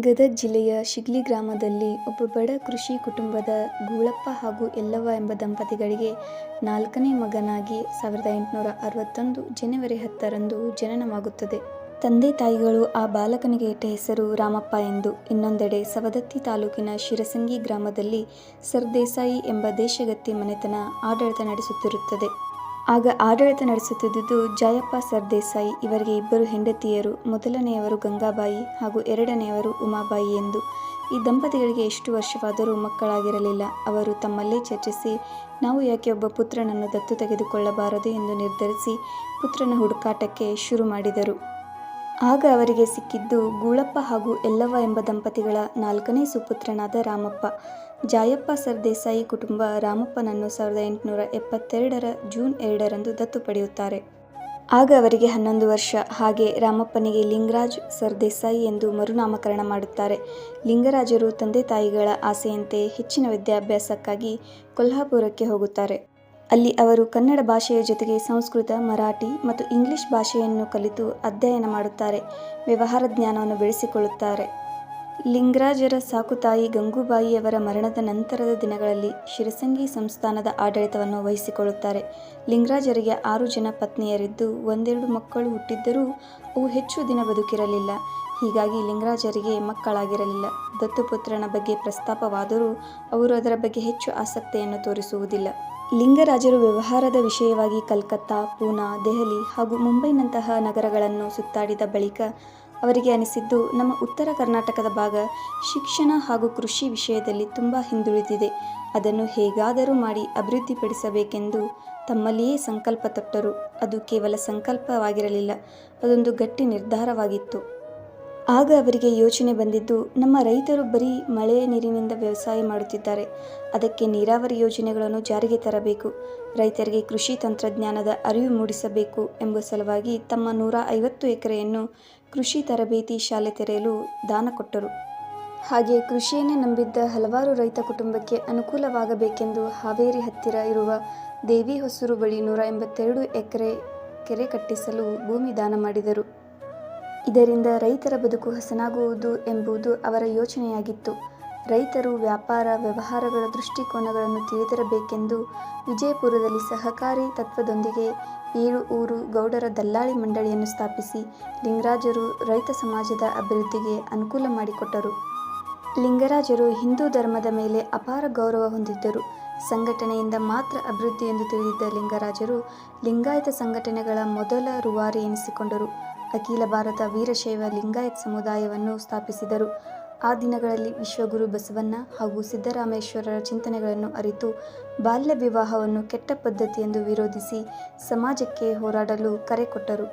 ಗದಗ ಜಿಲ್ಲೆಯ ಶಿಗ್ಲಿ ಗ್ರಾಮದಲ್ಲಿ ಒಬ್ಬ ಬಡ ಕೃಷಿ ಕುಟುಂಬದ ಗೂಳಪ್ಪ ಹಾಗೂ ಎಲ್ಲವ್ವ ಎಂಬ ದಂಪತಿಗಳಿಗೆ ನಾಲ್ಕನೇ ಮಗನಾಗಿ ಸಾವಿರದ ಎಂಟುನೂರ ಅರವತ್ತೊಂದು ಜನವರಿ ಹತ್ತರಂದು ಜನನವಾಗುತ್ತದೆ. ತಂದೆ ತಾಯಿಗಳು ಆ ಬಾಲಕನಿಗೆ ಇಟ್ಟ ಹೆಸರು ರಾಮಪ್ಪ ಎಂದು. ಇನ್ನೊಂದೆಡೆ ಸವದತ್ತಿ ತಾಲೂಕಿನ ಶಿರಸಂಗಿ ಗ್ರಾಮದಲ್ಲಿ ಸರ್ದೇಸಾಯಿ ಎಂಬ ದೇಶಗತ್ತಿ ಮನೆತನ ಆಡಳಿತ ನಡೆಸುತ್ತಿರುತ್ತದೆ. ಆಗ ಆಡಳಿತ ನಡೆಸುತ್ತಿದ್ದುದು ಜಯಪ್ಪ ಸರ್ದೇಸಾಯಿ. ಇವರಿಗೆ ಇಬ್ಬರು ಹೆಂಡತಿಯರು. ಮೊದಲನೆಯವರು ಗಂಗಾಬಾಯಿ ಹಾಗೂ ಎರಡನೆಯವರು ಉಮಾಬಾಯಿ ಎಂದು. ಈ ದಂಪತಿಗಳಿಗೆ ಎಷ್ಟು ವರ್ಷವಾದರೂ ಮಕ್ಕಳಾಗಿರಲಿಲ್ಲ. ಅವರು ತಮ್ಮಲ್ಲೇ ಚರ್ಚಿಸಿ, ನಾವು ಯಾಕೆ ಒಬ್ಬ ಪುತ್ರನನ್ನು ದತ್ತು ತೆಗೆದುಕೊಳ್ಳಬಾರದು ಎಂದು ನಿರ್ಧರಿಸಿ ಪುತ್ರನ ಹುಡುಕಾಟಕ್ಕೆ ಶುರು ಮಾಡಿದರು. ಆಗ ಅವರಿಗೆ ಸಿಕ್ಕಿದ್ದು ಗೂಳಪ್ಪ ಹಾಗೂ ಎಲ್ಲವ್ವ ಎಂಬ ದಂಪತಿಗಳ ನಾಲ್ಕನೇ ಸುಪುತ್ರನಾದ ರಾಮಪ್ಪ. ಜಾಯಪ್ಪ ಸರ್ದೇಸಾಯಿ ಕುಟುಂಬ ರಾಮಪ್ಪನನ್ನು ಸಾವಿರದ ಎಂಟುನೂರ ಎಪ್ಪತ್ತೆರಡರ ಜೂನ್ ಎರಡರಂದು ದತ್ತು ಪಡೆಯುತ್ತಾರೆ. ಆಗ ಅವರಿಗೆ ಹನ್ನೊಂದು ವರ್ಷ. ಹಾಗೆ ರಾಮಪ್ಪನಿಗೆ ಲಿಂಗರಾಜ್ ಸರ್ದೇಸಾಯಿ ಎಂದು ಮರುನಾಮಕರಣ ಮಾಡುತ್ತಾರೆ. ಲಿಂಗರಾಜರು ತಂದೆ ತಾಯಿಗಳ ಆಸೆಯಂತೆ ಹೆಚ್ಚಿನ ವಿದ್ಯಾಭ್ಯಾಸಕ್ಕಾಗಿ ಕೊಲ್ಹಾಪುರಕ್ಕೆ ಹೋಗುತ್ತಾರೆ. ಅಲ್ಲಿ ಅವರು ಕನ್ನಡ ಭಾಷೆಯ ಜೊತೆಗೆ ಸಂಸ್ಕೃತ, ಮರಾಠಿ ಮತ್ತು ಇಂಗ್ಲಿಷ್ ಭಾಷೆಯನ್ನು ಕಲಿತು ಅಧ್ಯಯನ ಮಾಡುತ್ತಾರೆ. ವ್ಯವಹಾರ ಜ್ಞಾನವನ್ನು ಬೆಳೆಸಿಕೊಳ್ಳುತ್ತಾರೆ. ಲಿಂಗರಾಜರ ಸಾಕುತಾಯಿ ಗಂಗೂಬಾಯಿಯವರ ಮರಣದ ನಂತರದ ದಿನಗಳಲ್ಲಿ ಶಿರಸಂಗಿ ಸಂಸ್ಥಾನದ ಆಡಳಿತವನ್ನು ವಹಿಸಿಕೊಳ್ಳುತ್ತಾರೆ. ಲಿಂಗರಾಜರಿಗೆ ಆರು ಜನ ಪತ್ನಿಯರಿದ್ದು ಒಂದೆರಡು ಮಕ್ಕಳು ಹುಟ್ಟಿದ್ದರೂ ಅವು ಹೆಚ್ಚು ದಿನ ಬದುಕಿರಲಿಲ್ಲ. ಹೀಗಾಗಿ ಲಿಂಗರಾಜರಿಗೆ ಮಕ್ಕಳಾಗಿರಲಿಲ್ಲ. ದತ್ತುಪುತ್ರನ ಬಗ್ಗೆ ಪ್ರಸ್ತಾಪವಾದರೂ ಅವರು ಅದರ ಬಗ್ಗೆ ಹೆಚ್ಚು ಆಸಕ್ತಿಯನ್ನು ತೋರಿಸುವುದಿಲ್ಲ. ಲಿಂಗರಾಜರು ವ್ಯವಹಾರದ ವಿಷಯವಾಗಿ ಕಲ್ಕತ್ತಾ, ಪೂನಾ, ದೆಹಲಿ ಹಾಗೂ ಮುಂಬೈನಂತಹ ನಗರಗಳನ್ನು ಸುತ್ತಾಡಿದ ಬಳಿಕ ಅವರಿಗೆ ಅನಿಸಿದ್ದು, ನಮ್ಮ ಉತ್ತರ ಕರ್ನಾಟಕದ ಭಾಗ ಶಿಕ್ಷಣ ಹಾಗೂ ಕೃಷಿ ವಿಷಯದಲ್ಲಿ ತುಂಬ ಹಿಂದುಳಿದಿದೆ. ಅದನ್ನು ಹೇಗಾದರೂ ಮಾಡಿ ಅಭಿವೃದ್ಧಿಪಡಿಸಬೇಕೆಂದು ತಮ್ಮಲ್ಲಿಯೇ ಸಂಕಲ್ಪ ತೊಟ್ಟರು. ಅದು ಕೇವಲ ಸಂಕಲ್ಪವಾಗಿರಲಿಲ್ಲ. ಅದೊಂದು ಗಟ್ಟಿ ನಿರ್ಧಾರವಾಗಿತ್ತು. ಆಗ ಅವರಿಗೆ ಯೋಚನೆ ಬಂದಿದ್ದು, ನಮ್ಮ ರೈತರು ಬರೀ ಮಳೆ ನೀರಿನಿಂದ ವ್ಯವಸಾಯ ಮಾಡುತ್ತಿದ್ದಾರೆ. ಅದಕ್ಕೆ ನೀರಾವರಿ ಯೋಜನೆಗಳನ್ನು ಜಾರಿಗೆ ತರಬೇಕು. ರೈತರಿಗೆ ಕೃಷಿ ತಂತ್ರಜ್ಞಾನದ ಅರಿವು ಮೂಡಿಸಬೇಕು ಎಂಬ ಸಲುವಾಗಿ ತಮ್ಮ ನೂರ ಐವತ್ತು ಎಕರೆಯನ್ನು ಕೃಷಿ ತರಬೇತಿ ಶಾಲೆ ತೆರೆಯಲು ದಾನ ಕೊಟ್ಟರು. ಹಾಗೆ ಕೃಷಿಯನ್ನೇ ನಂಬಿದ್ದ ಹಲವಾರು ರೈತ ಕುಟುಂಬಕ್ಕೆ ಅನುಕೂಲವಾಗಬೇಕೆಂದು ಹಾವೇರಿ ಹತ್ತಿರ ಇರುವ ದೇವಿ ಹೊಸೂರು ಬಳಿ ನೂರ ಎಂಬತ್ತೆರಡು ಎಕರೆ ಕೆರೆ ಕಟ್ಟಿಸಲು ಭೂಮಿ ದಾನ ಮಾಡಿದರು. ಇದರಿಂದ ರೈತರ ಬದುಕು ಹಸನಾಗುವುದು ಎಂಬುದು ಅವರ ಯೋಚನೆಯಾಗಿತ್ತು. ರೈತರು ವ್ಯಾಪಾರ, ವ್ಯವಹಾರಗಳ ದೃಷ್ಟಿಕೋನಗಳನ್ನು ತಿಳಿದಿರಬೇಕೆಂದು ವಿಜಯಪುರದಲ್ಲಿ ಸಹಕಾರಿ ತತ್ವದೊಂದಿಗೆ ಏಳು ಊರು ಗೌಡರ ದಲ್ಲಾಳಿ ಮಂಡಳಿಯನ್ನು ಸ್ಥಾಪಿಸಿ ಲಿಂಗರಾಜರು ರೈತ ಸಮಾಜದ ಅಭಿವೃದ್ಧಿಗೆ ಅನುಕೂಲ ಮಾಡಿಕೊಟ್ಟರು. ಲಿಂಗರಾಜರು ಹಿಂದೂ ಧರ್ಮದ ಮೇಲೆ ಅಪಾರ ಗೌರವ ಹೊಂದಿದ್ದರು. ಸಂಘಟನೆಯಿಂದ ಮಾತ್ರ ಅಭಿವೃದ್ಧಿ ಎಂದು ತಿಳಿದಿದ್ದ ಲಿಂಗರಾಜರು ಲಿಂಗಾಯತ ಸಂಘಟನೆಗಳ ಮೊದಲ ರೂವಾರಿ ಎನಿಸಿಕೊಂಡರು. ಅಖಿಲ ಭಾರತ ವೀರಶೈವ ಲಿಂಗಾಯತ್ ಸಮುದಾಯವನ್ನು ಸ್ಥಾಪಿಸಿದರು. ಆ ದಿನಗಳಲ್ಲಿ ವಿಶ್ವಗುರು ಬಸವಣ್ಣ ಹಾಗೂ ಸಿದ್ದರಾಮೇಶ್ವರರ ಚಿಂತನೆಗಳನ್ನು ಅರಿತು ಬಾಲ್ಯ ವಿವಾಹವನ್ನು ಕೆಟ್ಟ ಪದ್ಧತಿ ಎಂದು ವಿರೋಧಿಸಿ ಸಮಾಜಕ್ಕೆ ಹೋರಾಡಲು ಕರೆ ಕೊಟ್ಟರು.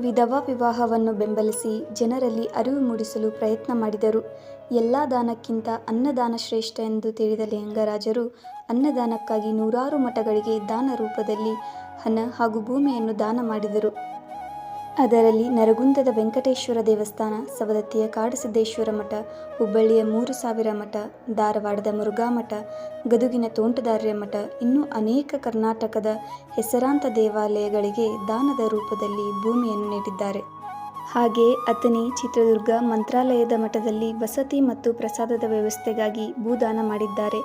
ವಿಧವಾ ವಿವಾಹವನ್ನು ಬೆಂಬಲಿಸಿ ಜನರಲ್ಲಿ ಅರಿವು ಮೂಡಿಸಲು ಪ್ರಯತ್ನ ಮಾಡಿದರು. ಎಲ್ಲ ದಾನಕ್ಕಿಂತ ಅನ್ನದಾನ ಶ್ರೇಷ್ಠ ಎಂದು ತಿಳಿದ ಲಿಂಗರಾಜರು ಅನ್ನದಾನಕ್ಕಾಗಿ ನೂರಾರು ಮಠಗಳಿಗೆ ದಾನ ರೂಪದಲ್ಲಿ ಹಣ ಹಾಗೂ ಭೂಮಿಯನ್ನು ದಾನ ಮಾಡಿದರು. ಅದರಲ್ಲಿ ನರಗುಂದದ ವೆಂಕಟೇಶ್ವರ ದೇವಸ್ಥಾನ, ಸವದತ್ತಿಯ ಕಾಡಸಿದ್ದೇಶ್ವರ ಮಠ, ಹುಬ್ಬಳ್ಳಿಯ ಮೂರು ಸಾವಿರ ಮಠ, ಧಾರವಾಡದ ಮುರುಘಾಮಠ, ಗದುಗಿನ ತೋಂಟದಾರ್ಯ ಮಠ ಇನ್ನೂ ಅನೇಕ ಕರ್ನಾಟಕದ ಹೆಸರಾಂತ ದೇವಾಲಯಗಳಿಗೆ ದಾನದ ರೂಪದಲ್ಲಿ ಭೂಮಿಯನ್ನು ನೀಡಿದ್ದಾರೆ. ಹಾಗೆ ಅತನಿ ಚಿತ್ರದುರ್ಗ, ಮಂತ್ರಾಲಯದ ಮಠದಲ್ಲಿ ವಸತಿ ಮತ್ತು ಪ್ರಸಾದದ ವ್ಯವಸ್ಥೆಗಾಗಿ ಭೂದಾನ ಮಾಡಿದ್ದಾರೆ.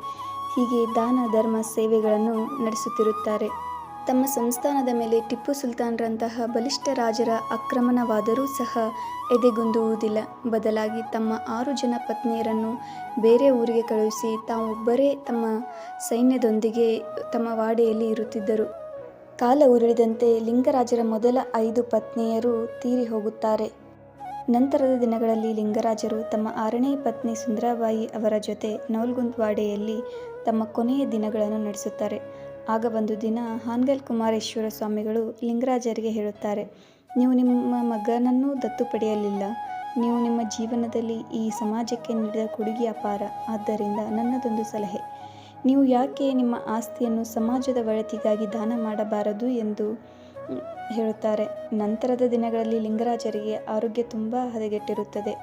ಹೀಗೆ ದಾನ, ಧರ್ಮ, ಸೇವೆಗಳನ್ನು ನಡೆಸುತ್ತಿರುತ್ತಾರೆ. ತಮ್ಮ ಸಂಸ್ಥಾನದ ಮೇಲೆ ಟಿಪ್ಪು ಸುಲ್ತಾನ್ರಂತಹ ಬಲಿಷ್ಠ ರಾಜರ ಆಕ್ರಮಣವಾದರೂ ಸಹ ಎದೆಗುಂದುವುದಿಲ್ಲ. ಬದಲಾಗಿ ತಮ್ಮ ಆರು ಜನ ಪತ್ನಿಯರನ್ನು ಬೇರೆ ಊರಿಗೆ ಕಳುಹಿಸಿ ತಾವೊಬ್ಬರೇ ತಮ್ಮ ಸೈನ್ಯದೊಂದಿಗೆ ತಮ್ಮ ವಾಡೆಯಲ್ಲಿ ಇರುತ್ತಿದ್ದರು. ಕಾಲ ಉರುಳಿದಂತೆ ಲಿಂಗರಾಜರ ಮೊದಲ ಐದು ಪತ್ನಿಯರು ತೀರಿ ಹೋಗುತ್ತಾರೆ. ನಂತರದ ದಿನಗಳಲ್ಲಿ ಲಿಂಗರಾಜರು ತಮ್ಮ ಆರನೇ ಪತ್ನಿ ಸುಂದರಾಬಾಯಿ ಅವರ ಜೊತೆ ನೌಲ್ಗುಂದ್ ವಾಡೆಯಲ್ಲಿ ತಮ್ಮ ಕೊನೆಯ ದಿನಗಳನ್ನು ನಡೆಸುತ್ತಾರೆ. ಆಗ ಒಂದು ದಿನ ಹಾನ್ಗಲ್ ಕುಮಾರೇಶ್ವರ ಸ್ವಾಮಿಗಳು ಲಿಂಗರಾಜರಿಗೆ ಹೇಳುತ್ತಾರೆ, ನೀವು ನಿಮ್ಮ ಮಗನನ್ನು ದತ್ತು ಪಡೆಯಲಿಲ್ಲ. ನೀವು ನಿಮ್ಮ ಜೀವನದಲ್ಲಿ ಈ ಸಮಾಜಕ್ಕೆ ನೀಡಿದ ಕೊಡುಗೆ ಅಪಾರ. ಆದ್ದರಿಂದ ನನ್ನದೊಂದು ಸಲಹೆ. ನೀವು ಯಾಕೆ ನಿಮ್ಮ ಆಸ್ತಿಯನ್ನು ಸಮಾಜದ ಒಳತಿಗಾಗಿ ದಾನ ಮಾಡಬಾರದು ಎಂದು ಹೇಳುತ್ತಾರೆ. ನಂತರದ ದಿನಗಳಲ್ಲಿ ಲಿಂಗರಾಜರಿಗೆ ಆರೋಗ್ಯ ತುಂಬ ಹದಗೆಟ್ಟಿರುತ್ತದೆ.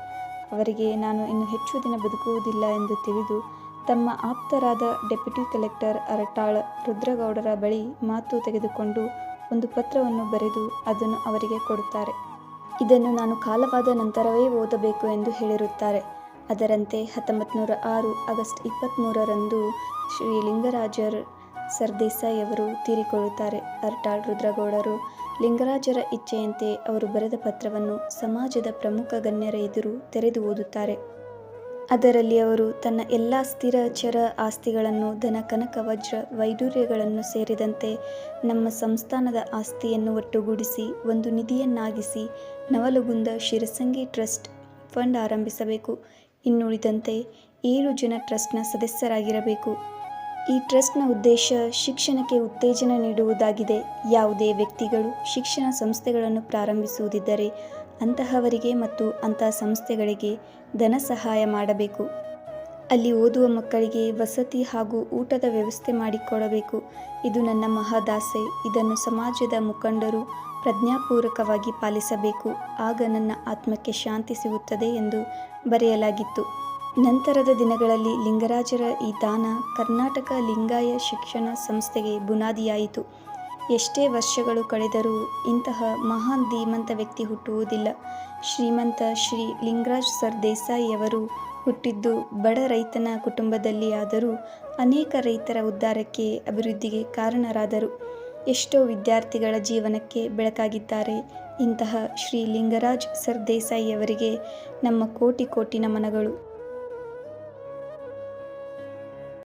ಅವರಿಗೆ ನಾನು ಇನ್ನು ಹೆಚ್ಚು ದಿನ ಬದುಕುವುದಿಲ್ಲ ಎಂದು ತಿಳಿದು ತಮ್ಮ ಆಪ್ತರಾದ ಡೆಪ್ಯೂಟಿ ಕಲೆಕ್ಟರ್ ಅರಟಾಳ ರುದ್ರಗೌಡರ ಬಳಿ ಮಾತು ತೆಗೆದುಕೊಂಡು ಒಂದು ಪತ್ರವನ್ನು ಬರೆದು ಅದನ್ನು ಅವರಿಗೆ ಕೊಡುತ್ತಾರೆ. ಇದನ್ನು ನಾನು ಕಾಲವಾದ ನಂತರವೇ ಓದಬೇಕು ಎಂದು ಹೇಳಿರುತ್ತಾರೆ. ಅದರಂತೆ ಹತ್ತೊಂಬತ್ತು ನೂರ ಆರು ಆಗಸ್ಟ್ ಇಪ್ಪತ್ತ್ಮೂರರಂದು ಶ್ರೀ ಲಿಂಗರಾಜರ್ ಸರ್ದೇಸಾಯಿ ಅವರು ತೀರಿಕೊಳ್ಳುತ್ತಾರೆ. ಅರ್ಟಾಳ್ ರುದ್ರಗೌಡರು ಲಿಂಗರಾಜರ ಇಚ್ಛೆಯಂತೆ ಅವರು ಬರೆದ ಪತ್ರವನ್ನು ಸಮಾಜದ ಪ್ರಮುಖ ಗಣ್ಯರ ಎದುರು ತೆರೆದು ಓದುತ್ತಾರೆ. ಅದರಲ್ಲಿ ಅವರು ತನ್ನ ಎಲ್ಲ ಸ್ಥಿರ ಚರ ಆಸ್ತಿಗಳನ್ನು, ಧನ ಕನಕ, ವಜ್ರ ವೈಡೂರ್ಯಗಳನ್ನು ಸೇರಿದಂತೆ ನಮ್ಮ ಸಂಸ್ಥಾನದ ಆಸ್ತಿಯನ್ನು ಒಟ್ಟುಗೂಡಿಸಿ, ಒಂದು ನಿಧಿಯನ್ನಾಗಿಸಿ ನವಲಗುಂದ ಶಿರಸಂಗಿ ಟ್ರಸ್ಟ್ ಫಂಡ್ ಆರಂಭಿಸಬೇಕು. ಇನ್ನುಳಿದಂತೆ ಏಳು ಜನ ಟ್ರಸ್ಟ್ನ ಸದಸ್ಯರಾಗಿರಬೇಕು. ಈ ಟ್ರಸ್ಟ್ನ ಉದ್ದೇಶ ಶಿಕ್ಷಣಕ್ಕೆ ಉತ್ತೇಜನ ನೀಡುವುದಾಗಿದೆ. ಯಾವುದೇ ವ್ಯಕ್ತಿಗಳು ಶಿಕ್ಷಣ ಸಂಸ್ಥೆಗಳನ್ನು ಪ್ರಾರಂಭಿಸುವುದಿದ್ದರೆ ಅಂತಹವರಿಗೆ ಮತ್ತು ಅಂತಹ ಸಂಸ್ಥೆಗಳಿಗೆ ಧನ ಸಹಾಯ ಮಾಡಬೇಕು. ಅಲ್ಲಿ ಓದುವ ಮಕ್ಕಳಿಗೆ ವಸತಿ ಹಾಗೂ ಊಟದ ವ್ಯವಸ್ಥೆ ಮಾಡಿಕೊಡಬೇಕು. ಇದು ನನ್ನ ಮಹಾದಾಸೆ. ಇದನ್ನು ಸಮಾಜದ ಮುಖಂಡರು ಪ್ರಜ್ಞಾಪೂರ್ವಕವಾಗಿ ಪಾಲಿಸಬೇಕು. ಆಗ ನನ್ನ ಆತ್ಮಕ್ಕೆ ಶಾಂತಿ ಸಿಗುತ್ತದೆ ಎಂದು ಬರೆಯಲಾಗಿತ್ತು. ನಂತರದ ದಿನಗಳಲ್ಲಿ ಲಿಂಗರಾಜರ ಈ ದಾನ ಕರ್ನಾಟಕ ಲಿಂಗಾಯ ಶಿಕ್ಷಣ ಸಂಸ್ಥೆಗೆ ಬುನಾದಿಯಾಯಿತು. ಎಷ್ಟೇ ವರ್ಷಗಳು ಕಳೆದರೂ ಇಂತಹ ಮಹಾನ್ ಧೀಮಂತ ವ್ಯಕ್ತಿ ಹುಟ್ಟುವುದಿಲ್ಲ. ಶ್ರೀಮಂತ ಶ್ರೀ ಲಿಂಗರಾಜ್ ಸರ್ ದೇಸಾಯಿಯವರು ಹುಟ್ಟಿದ್ದು ಬಡ ರೈತನ ಕುಟುಂಬದಲ್ಲಿ ಆದರೂ ಅನೇಕ ರೈತರ ಉದ್ಧಾರಕ್ಕೆ ಅಭಿವೃದ್ಧಿಗೆ ಕಾರಣರಾದರು. ಎಷ್ಟೋ ವಿದ್ಯಾರ್ಥಿಗಳ ಜೀವನಕ್ಕೆ ಬೆಳಕಾಗಿದ್ದಾರೆ. ಇಂತಹ ಶ್ರೀ ಲಿಂಗರಾಜ್ ಸರ್ ದೇಸಾಯಿಯವರಿಗೆ ನಮ್ಮ ಕೋಟಿ ಕೋಟಿ ನಮನಗಳು.